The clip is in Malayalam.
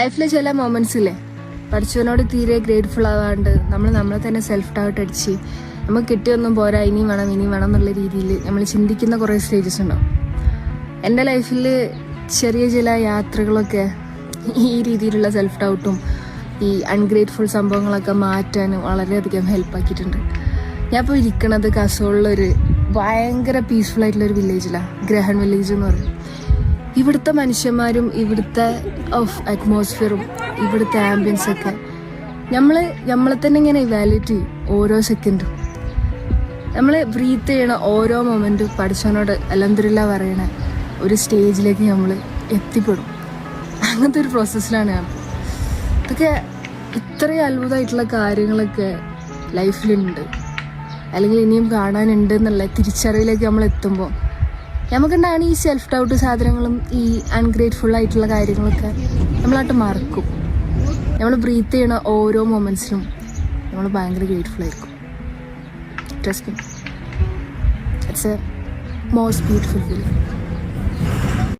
ലൈഫിലെ ചില മൊമെന്റ്സ് ഇല്ലേ? പഠിച്ചവനോട് തീരെ ഗ്രേറ്റ്ഫുൾ ആവാണ്ട് നമ്മൾ നമ്മളെ തന്നെ സെൽഫ് ഡൗട്ട് അടിച്ച് നമുക്ക് കിട്ടിയൊന്നും പോരാ ഇനി വേണം ഇനി വേണം എന്നുള്ള രീതിയിൽ നമ്മൾ ചിന്തിക്കുന്ന കുറേ സ്റ്റേജസ് ഉണ്ടാവും. എന്റെ ലൈഫിൽ ചെറിയ ചില യാത്രകളൊക്കെ ഈ രീതിയിലുള്ള സെൽഫ് ഡൗട്ടും ഈ അൺഗ്രേറ്റ്ഫുൾ സംഭവങ്ങളൊക്കെ മാറ്റാൻ വളരെയധികം ഹെൽപ്പ് ആക്കിയിട്ടുണ്ട്. ഞാൻ ഇപ്പോൾ ഇരിക്കണത് കസോളിലൊരു ഭയങ്കര പീസ്ഫുൾ ആയിട്ടുള്ള ഒരു വില്ലേജിലാണ് ഗ്രഹൺ വില്ലേജ് എന്ന് പറയും. ഇവിടുത്തെ മനുഷ്യന്മാരും ഇവിടുത്തെ ഓഫ് അറ്റ്മോസ്ഫിയറും ഇവിടുത്തെ ആംബിയൻസ് ഒക്കെ നമ്മൾ നമ്മളെ തന്നെ ഇങ്ങനെ ഇവാലുവേറ്റ് ചെയ്യും ഓരോ സെക്കൻഡും നമ്മൾ ബ്രീത്ത് ചെയ്യണ ഓരോ മൊമെന്റും പഠിച്ചവനോട് അലന്തരില്ല പറയണ ഒരു സ്റ്റേജിലേക്ക് നമ്മൾ എത്തിപ്പെടും. അങ്ങനത്തെ ഒരു പ്രോസസ്സിലാണ് ഞാൻ. ഇതൊക്കെ ഇത്രയും അത്ഭുതമായിട്ടുള്ള കാര്യങ്ങളൊക്കെ ലൈഫിലുണ്ട് അല്ലെങ്കിൽ ഇനിയും കാണാനുണ്ട് എന്നുള്ള തിരിച്ചറിവിലേക്ക് നമ്മൾ എത്തുമ്പോൾ നമുക്കുണ്ടാണ് ഈ സെൽഫ് ഡൗട്ട് സാധനങ്ങളും ഈ അൺഗ്രേറ്റ്ഫുൾ ആയിട്ടുള്ള കാര്യങ്ങളൊക്കെ നമ്മളായിട്ട് മറക്കും. നമ്മൾ ബ്രീത്ത് ചെയ്യണ ഓരോ മൊമെന്റ്സിനും നമ്മൾ ഭയങ്കര ഗ്രേറ്റ്ഫുൾ ആയിരിക്കും. Trust it's a most beautiful feeling